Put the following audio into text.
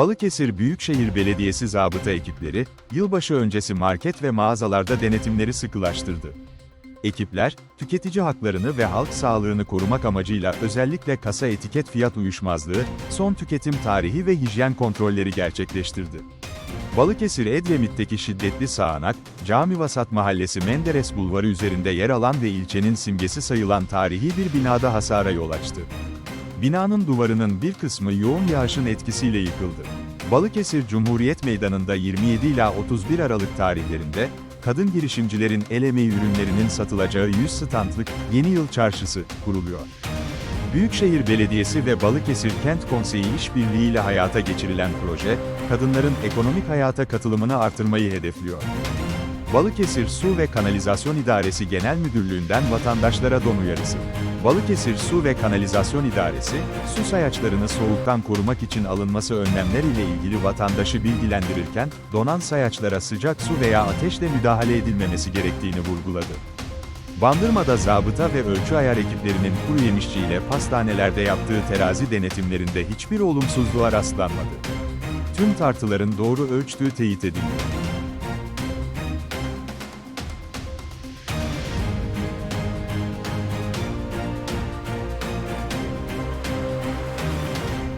Balıkesir Büyükşehir Belediyesi zabıta ekipleri, yılbaşı öncesi market ve mağazalarda denetimleri sıkılaştırdı. Ekipler, tüketici haklarını ve halk sağlığını korumak amacıyla özellikle kasa etiket fiyat uyuşmazlığı, son tüketim tarihi ve hijyen kontrolleri gerçekleştirdi. Balıkesir Edremit'teki şiddetli sağanak, Camivasat Mahallesi Menderes Bulvarı üzerinde yer alan ve ilçenin simgesi sayılan tarihi bir binada hasara yol açtı. Binanın duvarının bir kısmı yoğun yağışın etkisiyle yıkıldı. Balıkesir Cumhuriyet Meydanı'nda 27 ila 31 Aralık tarihlerinde, kadın girişimcilerin el emeği ürünlerinin satılacağı 100 standlık Yeni Yıl Çarşısı kuruluyor. Büyükşehir Belediyesi ve Balıkesir Kent Konseyi işbirliğiyle hayata geçirilen proje, kadınların ekonomik hayata katılımını artırmayı hedefliyor. Balıkesir Su ve Kanalizasyon İdaresi Genel Müdürlüğü'nden vatandaşlara don uyarısı. Balıkesir Su ve Kanalizasyon İdaresi, su sayaçlarını soğuktan korumak için alınması önlemler ile ilgili vatandaşı bilgilendirirken, donan sayaçlara sıcak su veya ateşle müdahale edilmemesi gerektiğini vurguladı. Bandırma'da zabıta ve ölçü ayar ekiplerinin kuru yemişçi pastanelerde yaptığı terazi denetimlerinde hiçbir olumsuzluğa rastlanmadı. Tüm tartıların doğru ölçtüğü teyit edildi.